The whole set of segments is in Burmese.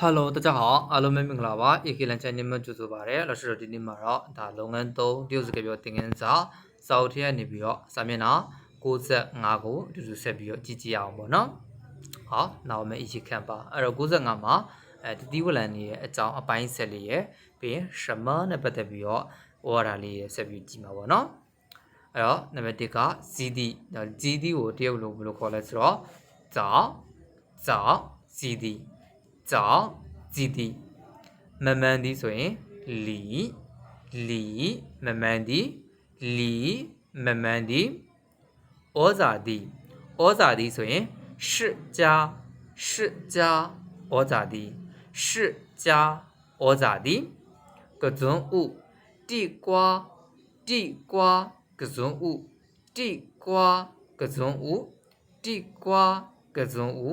Hello 大家好အားလုံးပဲမင်္ဂလာပါ AK လန်ချန်နေမှာကြိုဆိုပါရစေလက်ရှိတော့ဒီနေ့မှာတော့ဒါလုပ်ငန်း3တရုတ်စကားပြောသင်ခန်းစာစာအုပ်ထဲကနေပြီးတော့စာမျက်နှာ65ကိုအတူတူဆက်ပြီးတော့ကြည့်ကြည့်အောင်ပေါ့နော်ဟောနောက်မဲ့အရေးခံပါအဲ့တော့65မှာအဲတတိဝလန်နေရဲ့အကြောင်းအပိုင်းဆက်လေးရဲ့ပြီးရင်ရှမနဲ့ပတ်သက်ပြီးတော့ဝါရာလေးရဲ့ဆက်ပြီးကြည့်မှာပေါ့နော်အဲ့တော့နံပါတ်1ကဇီဒီဇီဒီကိုတရုတ်လိုဘယ်လိုခေါ်လဲဆိုတော့ဇောဇောဇီဒီ ဇောဇီဒီမမှန်သည်ဆိုရင်လီလီမမှန်သည်လီမမှန်သည်ဩဇာသည်ဩဇာသည်ဆိုရင်是加是加ဩဇာသည်是加ဩဇာသည်ကဇွန်ဥတိကွာတိကွာကဇွန်ဥတိကွာကဇွန်ဥတိကွာကဇွန်ဥ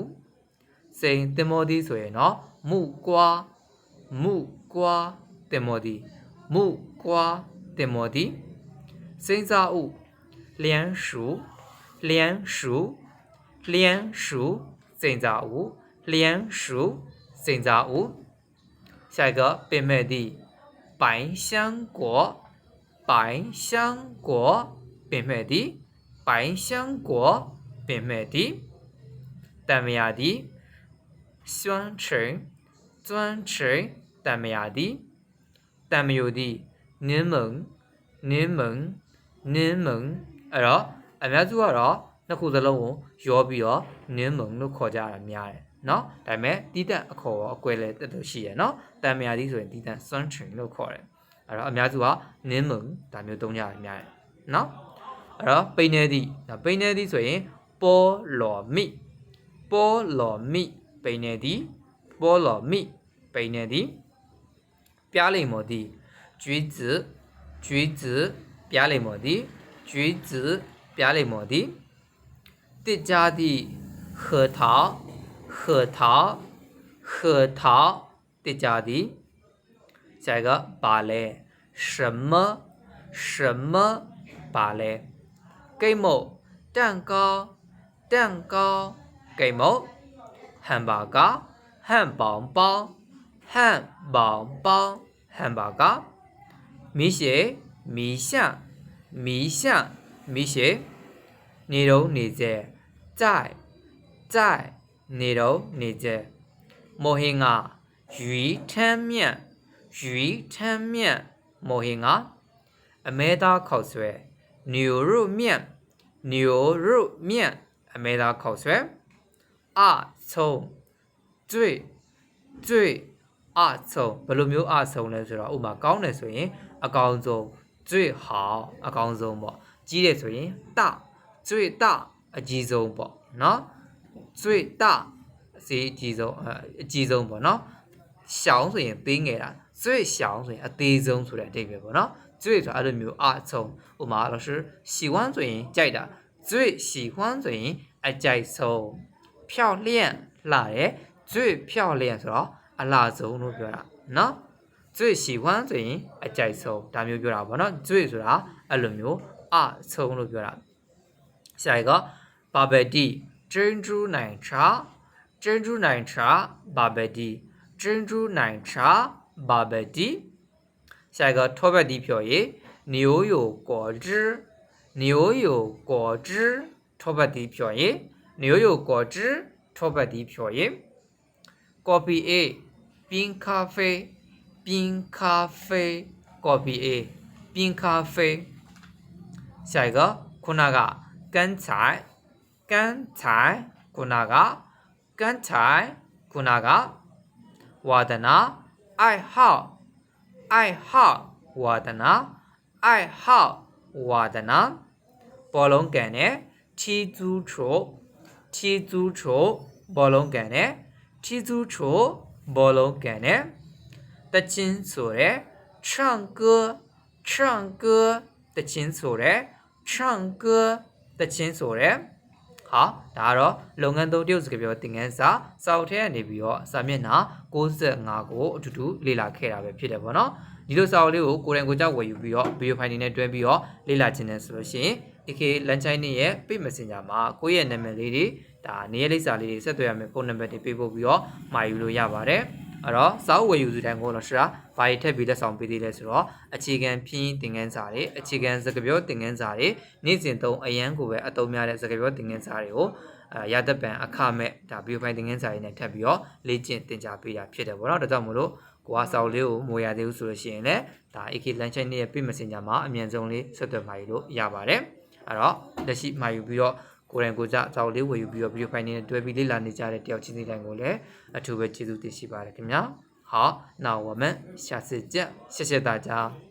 စိန်တင်မောသည်ဆိုရင်เนาะမှုကွာမှုကွာတင်မောသည်မှုကွာတင်မောသည်စိန်စာဥ连署连署连署စိန်စာဥ连署စိန်စာဥ下一个北美的百香果百香果北美的百香果北美的တံမ စွမ်းချေစွမ်းချေတမယာတိတမယိုတိနင်းမုံနင်းမုံနင်းမုံအဲ့တော့အများစုကတော့နှစ်ခုစလုံးကိုရောပြီးတော့နင်းမုံလို့ခေါ်ကြတာများတယ်เนาะဒါပေမဲ့တီးတန့်အခေါ်ရောအကွဲလဲတက်လို့ရှိရယ်เนาะတံမြာကြီးဆိုရင်တီးတန့် sun train လို့ခေါ်တယ်အဲ့တော့အများစုကနင်းမုံဒါမျိုးသုံးကြရများတယ်เนาะအဲ့တော့ပိနေသည်ပိနေသည်ဆိုရင်ပေါ်လော်မိပေါ်လော်မိ ပိနေသည့်ပေါ်လော်မိပိနေသည့်ပြားလိမ္မော်သည့်橘子橘子ပြားလိမ္မော်သည့်橘子ပြားလိမ္မော်သည့်တစ်ကြသည့်核桃核桃核桃တစ်ကြသည့်下一个芭蕾什么什么芭蕾 给某蛋糕蛋糕给某汉堡包汉堡包汉堡包汉堡包米血米线米线米血နေတော့နေစေ在在နေတော့နေစေမောဟင်က鱼ထမ်းမြတ်鱼ထမ်းမြတ်မောဟင်ကအမဲသားခောက်ဆွဲ牛肉面牛肉面အမဲသားခောက်ဆွဲ အဆုံးကျွေကျွေအဆုံးဘယ်လိုမျိုးအဆုံးလဲဆိုတော့ဥမာကောင်းတယ်ဆိုရင်အကောင်ဆုံးကျွေ好အကောင်ဆုံးပေါ့ကြီးတယ်ဆိုရင်တ最大အကြီးဆုံးပေါ့နော်最大ဈေးအကြီးဆုံးအကြီးဆုံးပေါ့နော်小ဆိုရင်သေးငယ်တာ最小ဆိုရင်အသေးဆုံးဆိုတဲ့အဓိပ္ပာယ်ပေါ့နော်最ဆိုအဲ့လိုမျိုးအဆုံးဥမာ老师喜欢ဆိုရင်ကြိုက်တာ最喜欢ဆိုရင်အ ကြိုက်ဆုံး漂亮လာတယ်最漂亮ဆိုတော့အလားဆုံးလို့ပြောတာနော်最喜欢ဆိုရင်အကြိုက်ဆုံးဒါမျိုးပြောတာပေါ့နော်最ဆိုတာအဲ့လိုမျိုးအဆုံးလို့ပြောတာ下一个巴贝蒂珍珠奶茶珍珠奶茶巴贝蒂珍珠奶茶巴贝蒂下一个托贝蒂票耶牛油果汁牛油果汁托贝蒂票耶 牛油果汁搓白的漂液，咖啡液，冰咖啡，冰咖啡，咖啡液，冰咖啡。下一个，库那个刚才，刚才，库那个刚才，库那个我的呢？爱好，爱好，我的呢？爱好，我的呢？包隆格呢？天足球。 ချိုထီကျူးချိုဘောလုံးကန်နဲ့ထီကျူးချိုဘောလုံးကန်နဲ့တချင်းဆိုရဲ唱歌唱歌တချင်းဆိုရဲ唱歌တချင်းဆိုရဲဟာဒါကတော့လုပ်ငန်းသုံးတရုတ်စကားပြောသင်ခန်းစာစောက်ထဲကနေပြီးတော့စာမျက်နှာ65ကိုအတူတူလေ့လာခဲ့တာပဲဖြစ်တယ်ပေါ့နော်ဒီလိုစာအုပ်လေးကိုကိုယ်တိုင်ကိုယ်ကြောက်ဝယ်ယူပြီးတော့ဗီဒီယိုဖိုင်တွေနဲ့တွဲပြီးတော့လေ့လာခြင်းနဲ့ဆိုလို့ရှိရင် AK လန်ချိုင်းနေရဲ့ page messenger မှာကိုယ့်ရဲ့နာမည်လေးတွေဒါနေရာလိပ်စာလေးတွေဆက်သွယ်ရမယ်ဖုန်းနံပါတ်တွေပေးပို့ပြီးတော့မှာယူလို့ရပါတယ်အဲ့တော့စာအုပ်ဝယ်ယူသူတိုင်းကိုလောရှာဘာတွေထည့်ပြီးလက်ဆောင်ပေးသေးလဲဆိုတော့အခြေခံဖြင်းသင်ခန်းစာတွေအခြေခံစကားပြောသင်ခန်းစာတွေနေ့စဉ်သုံးအရန်ကိုပဲအသုံးများတဲ့စကားပြောသင်ခန်းစာတွေကိုအာရသက်ပံအခမဲ့ဒါဗီဒီယိုဖိုင်သင်ခန်းစာတွေနဲ့ထပ်ပြီးတော့လေ့ကျင့်သင်ကြားပေးတာဖြစ်တယ်ပေါ့နော်ဒါကြောင့်မို့လို့ကိုကစာအုပ်လေးကိုမွေရသေးဘူးဆိုလို့ရှိရင်လည်းဒါ AK Lunch နဲ့ရဲ့ Pay Messenger မှာအမြန်ဆုံးလေးဆက်သွယ်မှာယူလို့ရပါတယ် အဲ့တော့လက်ရှိမှာယူပြီးတော့ကိုယ်တိုင်ကိုယ်ကျစာအုပ်လေးဝယ်ယူပြီးတော့ဗီဒီယိုဖိုင်နဲ့တွဲပြီးလေ့လာနေကြတဲ့တယောက်ချင်းစီတိုင်းကိုလည်းအထူးပဲကျေးဇူးတင်ရှိပါတယ်ခင်ဗျာ好，那我们下次见，谢谢大家。